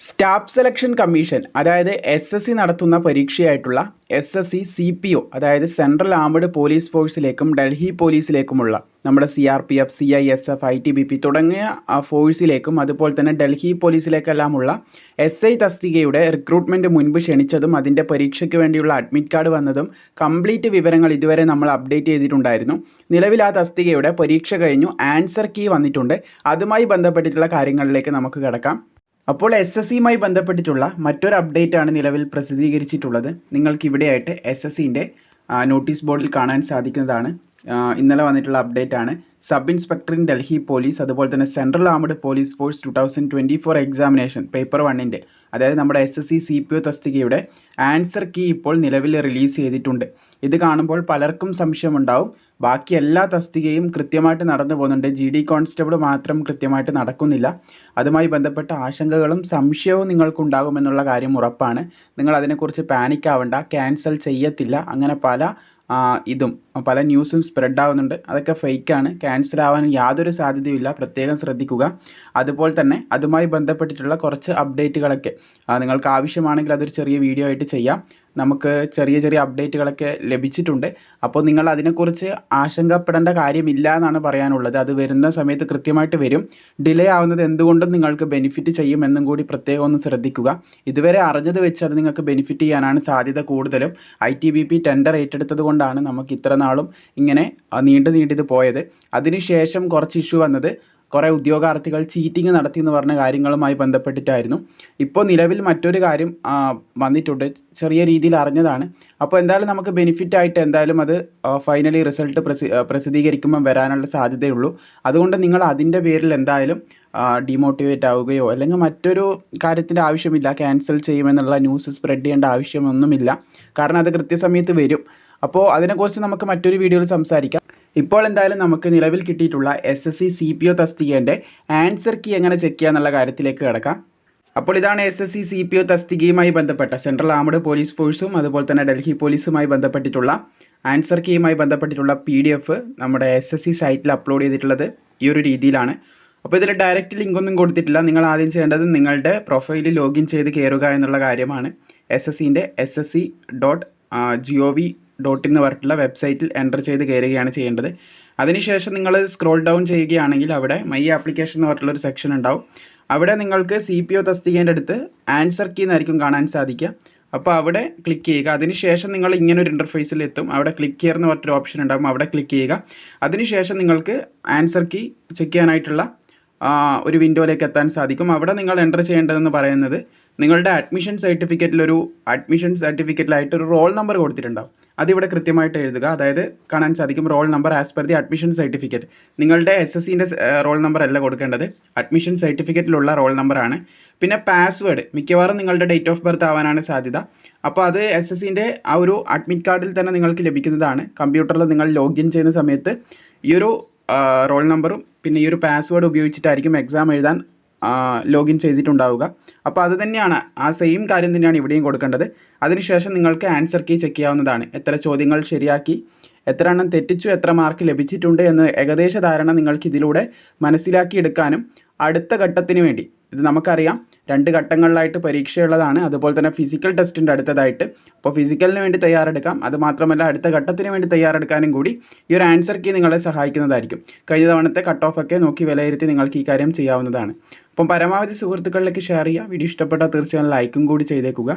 Staff selection commission അതായത് S S C നടത്തുന്ന പരീക്ഷയായിട്ടുള്ള S S C C P O അതായത് central armed police ഫോഴ്സിലേക്കും ഡൽഹി പോലീസിലേക്കുമുള്ള നമ്മുടെ C R P F C I S F I T B P തുടങ്ങിയ ഫോഴ്സിലേക്കും അതുപോലെ തന്നെ ഡൽഹി പോലീസിലേക്കെല്ലാമുള്ള എസ് ഐ തസ്തികയുടെ റിക്രൂട്ട്മെന്റ് മുൻപ് ക്ഷണിച്ചതും അതിന്റെ പരീക്ഷയ്ക്ക് വേണ്ടിയുള്ള അഡ്മിറ്റ് കാർഡ് വന്നതും കംപ്ലീറ്റ് വിവരങ്ങൾ ഇതുവരെ നമ്മൾ അപ്ഡേറ്റ് ചെയ്തിട്ടുണ്ടായിരുന്നു. നിലവിൽ ആ തസ്തികയുടെ പരീക്ഷ കഴിഞ്ഞു ആൻസർ കീ വന്നിട്ടുണ്ട്. അതുമായി ബന്ധപ്പെട്ടിട്ടുള്ള കാര്യങ്ങളിലേക്ക് നമുക്ക് കിടക്കാം. അപ്പോൾ എസ് എസ് സിയുമായി ബന്ധപ്പെട്ടിട്ടുള്ള മറ്റൊരു അപ്ഡേറ്റ് ആണ് നിലവിൽ പ്രസിദ്ധീകരിച്ചിട്ടുള്ളത്. നിങ്ങൾക്ക് ഇവിടെയായിട്ട് എസ് എസ് സിന്റെ നോട്ടീസ് ബോർഡിൽ കാണാൻ സാധിക്കുന്നതാണ്. ഇന്നലെ വന്നിട്ടുള്ള അപ്ഡേറ്റ് ആണ്. Sub inspector in Delhi police അതുപോലെ തന്നെ central armed police force two thousand twenty four examination paper വണ്ണിന്റെ അതായത് നമ്മുടെ S S C C P O തസ്തികയുടെ answer key ഇപ്പോൾ നിലവിൽ റിലീസ് ചെയ്തിട്ടുണ്ട്. ഇത് കാണുമ്പോൾ പലർക്കും സംശയമുണ്ടാവും. ബാക്കി എല്ലാ തസ്തികയും കൃത്യമായിട്ട് നടന്നു പോകുന്നുണ്ട്. ജി ഡി കോൺസ്റ്റബിൾ മാത്രം കൃത്യമായിട്ട് നടക്കുന്നില്ല. അതുമായി ബന്ധപ്പെട്ട ആശങ്കകളും സംശയവും നിങ്ങൾക്കുണ്ടാകുമെന്നുള്ള കാര്യം ഉറപ്പാണ്. നിങ്ങൾ അതിനെക്കുറിച്ച് പാനിക് ആവണ്ട ക്യാൻസൽ ചെയ്യത്തില്ല അങ്ങനെ പല ഇതും. പല ന്യൂസും സ്പ്രെഡ് ആവുന്നുണ്ട്. അതൊക്കെ ഫേക്കാണ് ക്യാൻസൽ ആവാൻ യാതൊരു സാധ്യതയുമില്ല. പ്രത്യേകം ശ്രദ്ധിക്കുക. അതുപോലെ തന്നെ അതുമായി ബന്ധപ്പെട്ടിട്ടുള്ള കുറച്ച് അപ്ഡേറ്റുകളൊക്കെ നിങ്ങൾക്ക് ആവശ്യമാണെങ്കിൽ അതൊരു ചെറിയ വീഡിയോ ആയിട്ട് ചെയ്യാം. നമുക്ക് ചെറിയ ചെറിയ അപ്ഡേറ്റുകളൊക്കെ ലഭിച്ചിട്ടുണ്ട്. അപ്പോൾ നിങ്ങൾ അതിനെക്കുറിച്ച് ആശങ്കപ്പെടേണ്ട കാര്യമില്ല എന്നാണ് പറയാനുള്ളത്. അത് വരുന്ന സമയത്ത് കൃത്യമായിട്ട് വരും. ഡിലേ ആവുന്നത് എന്തുകൊണ്ടും നിങ്ങൾക്ക് ബെനിഫിറ്റ് ചെയ്യും എന്നും കൂടി പ്രത്യേകം ഒന്ന് ശ്രദ്ധിക്കുക. ഇതുവരെ അറിഞ്ഞത് വെച്ച് അത് നിങ്ങൾക്ക് ബെനിഫിറ്റ് ചെയ്യാനാണ് സാധ്യത കൂടുതലും. I T B P tender ഏറ്റെടുത്തത് കൊണ്ടാണ് നമുക്ക് ഇത്ര നാളും ഇങ്ങനെ നീണ്ടു നീണ്ടിത് പോയത്. അതിനുശേഷം കുറച്ച് ഇഷ്യൂ വന്നത് കുറേ ഉദ്യോഗാർത്ഥികൾ ചീറ്റിംഗ് നടത്തി എന്ന് പറഞ്ഞ കാര്യങ്ങളുമായി ബന്ധപ്പെട്ടിട്ടായിരുന്നു. ഇപ്പോൾ നിലവിൽ മറ്റൊരു കാര്യം വന്നിട്ടുണ്ട്. ചെറിയ രീതിയിൽ അറിഞ്ഞതാണ്. അപ്പോൾ എന്തായാലും നമുക്ക് ബെനിഫിറ്റ് ആയിട്ട് എന്തായാലും അത് ഫൈനലി റിസൾട്ട് പ്രസി പ്രസിദ്ധീകരിക്കുമ്പോൾ വരാനുള്ള സാധ്യതയുള്ളൂ. അതുകൊണ്ട് നിങ്ങൾ അതിന്റെ പേരിൽ എന്തായാലും ഡിമോട്ടിവേറ്റ് ആവുകയോ അല്ലെങ്കിൽ മറ്റൊരു കാര്യത്തിന്റെ ആവശ്യമില്ല ക്യാൻസൽ ചെയ്യുമെന്നുള്ള ന്യൂസ് സ്പ്രെഡ് ചെയ്യേണ്ട ആവശ്യമൊന്നുമില്ല. കാരണം അത് കൃത്യസമയത്ത് വരും. അപ്പോൾ അതിനെക്കുറിച്ച് നമുക്ക് മറ്റൊരു വീഡിയോയിൽ സംസാരിക്കാം. ഇപ്പോൾ എന്തായാലും നമുക്ക് നിലവിൽ കിട്ടിയിട്ടുള്ള S S C C P O തസ്തികേന്റെ answer key എങ്ങനെ ചെക്ക് ചെയ്യുക എന്നുള്ള കാര്യത്തിലേക്ക് കിടക്കാം. അപ്പോൾ ഇതാണ് S S C C P O തസ്തികയുമായി ബന്ധപ്പെട്ട സെൻട്രൽ ആംഡ് പോലീസ് ഫോഴ്സും അതുപോലെ തന്നെ ഡൽഹി പോലീസുമായി ബന്ധപ്പെട്ടിട്ടുള്ള ആൻസർ കീയുമായി ബന്ധപ്പെട്ടിട്ടുള്ള പി ഡി എഫ് നമ്മുടെ എസ് എസ് സി സൈറ്റിൽ അപ്ലോഡ് ചെയ്തിട്ടുള്ളത് ഈ ഒരു രീതിയിലാണ്. അപ്പോൾ ഇതിൽ ഡയറക്റ്റ് ലിങ്ക് ഒന്നും കൊടുത്തിട്ടില്ല. നിങ്ങൾ ആദ്യം ചെയ്യേണ്ടത് നിങ്ങളുടെ പ്രൊഫൈലിൽ ലോഗിൻ ചെയ്ത് കയറുക എന്നുള്ള കാര്യമാണ് എസ് എസ് സിന്റെ S S C dot G O V dot ഇന്ന് പറഞ്ഞിട്ടുള്ള വെബ്സൈറ്റിൽ എന്റർ ചെയ്ത് കയറുകയാണ് ചെയ്യേണ്ടത്. അതിനുശേഷം നിങ്ങൾ സ്ക്രോൾ ഡൗൺ ചെയ്യുകയാണെങ്കിൽ അവിടെ മൈ ആപ്ലിക്കേഷൻ എന്ന് പറഞ്ഞിട്ടുള്ള ഒരു സെക്ഷൻ ഉണ്ടാവും. അവിടെ നിങ്ങൾക്ക് സി പി ഒ തസ്തികേന്റെ അടുത്ത് ആൻസർ കീ എന്നായിരിക്കും കാണാൻ സാധിക്കുക. അപ്പോൾ അവിടെ ക്ലിക്ക് ചെയ്യുക. അതിനുശേഷം നിങ്ങൾ ഇങ്ങനെ ഒരു ഇന്റർഫേസിൽ എത്തും. അവിടെ ക്ലിക്ക് ചെയ്യുക എന്ന് ഓപ്ഷൻ ഉണ്ടാകും അവിടെ ക്ലിക്ക് ചെയ്യുക. അതിനുശേഷം നിങ്ങൾക്ക് ആൻസർ കീ ചെക്ക് ചെയ്യാനായിട്ടുള്ള ഒരു വിൻഡോയിലേക്ക് എത്താൻ സാധിക്കും. അവിടെ നിങ്ങൾ എന്റർ ചെയ്യേണ്ടതെന്ന് പറയുന്നത് നിങ്ങളുടെ അഡ്മിഷൻ സർട്ടിഫിക്കറ്റിലൊരു അഡ്മിഷൻ സർട്ടിഫിക്കറ്റിലായിട്ട് ഒരു റോൾ നമ്പർ കൊടുത്തിട്ടുണ്ടാവും. അതിവിടെ കൃത്യമായിട്ട് എഴുതുക. അതായത് കാണാൻ സാധിക്കും roll number as per the admission certificate നിങ്ങളുടെ എസ് എസ് സിന്റെ റോൾ നമ്പർ അല്ല കൊടുക്കേണ്ടത്. അഡ്മിഷൻ സർട്ടിഫിക്കറ്റിലുള്ള റോൾ നമ്പറാണ് പിന്നെ പാസ്വേഡ് മിക്കവാറും നിങ്ങളുടെ ഡേറ്റ് ഓഫ് ബർത്ത് ആവാനാണ് സാധ്യത. അപ്പോൾ അത് എസ് എസ് സിന്റെ ആ ഒരു അഡ്മിറ്റ് കാർഡിൽ തന്നെ നിങ്ങൾക്ക് ലഭിക്കുന്നതാണ്. കമ്പ്യൂട്ടറിൽ നിങ്ങൾ ലോഗിൻ ചെയ്യുന്ന സമയത്ത് ഈ ഒരു റോൾ നമ്പറും പിന്നെ ഈ ഒരു പാസ്വേഡ് ഉപയോഗിച്ചിട്ടായിരിക്കും എക്സാം എഴുതാൻ ലോഗിൻ ചെയ്തിട്ടുണ്ടാവുക. അപ്പോൾ അത് തന്നെയാണ്. ആ സെയിം കാര്യം തന്നെയാണ് ഇവിടെയും കൊടുക്കേണ്ടത്. അതിനുശേഷം നിങ്ങൾക്ക് ആൻസർ കീ ചെക്ക് ചെയ്യാവുന്നതാണ്. എത്ര ചോദ്യങ്ങൾ ശരിയാക്കി എത്ര എണ്ണം തെറ്റിച്ചു എത്ര മാർക്ക് ലഭിച്ചിട്ടുണ്ട് എന്ന് ഏകദേശ ധാരണ നിങ്ങൾക്ക് ഇതിലൂടെ മനസ്സിലാക്കി എടുക്കാനും അടുത്ത ഘട്ടത്തിന് വേണ്ടി. ഇത് നമുക്കറിയാം. രണ്ട് ഘട്ടങ്ങളിലായിട്ട് പരീക്ഷയുള്ളതാണ്. അതുപോലെ തന്നെ ഫിസിക്കൽ ടെസ്റ്റിന്റെ അടുത്തതായിട്ട്. അപ്പോൾ ഫിസിക്കലിന് വേണ്ടി തയ്യാറെടുക്കാം. അത് മാത്രമല്ല അടുത്ത ഘട്ടത്തിന് വേണ്ടി തയ്യാറെടുക്കാനും കൂടി ഈ ഒരു ആൻസർ കീ നിങ്ങളെ സഹായിക്കുന്നതായിരിക്കും. കഴിഞ്ഞ തവണത്തെ കട്ട് ഓഫ് ഒക്കെ നോക്കി വിലയിരുത്തി നിങ്ങൾക്ക് ഈ കാര്യം ചെയ്യാവുന്നതാണ്. അപ്പം പരമാവധി സുഹൃത്തുക്കളിലേക്ക് ഷെയർ ചെയ്യുക. വീഡിയോ ഇഷ്ടപ്പെട്ടാൽ തീർച്ചയായും ലൈക്കും കൂടി ചെയ്തേക്കുക.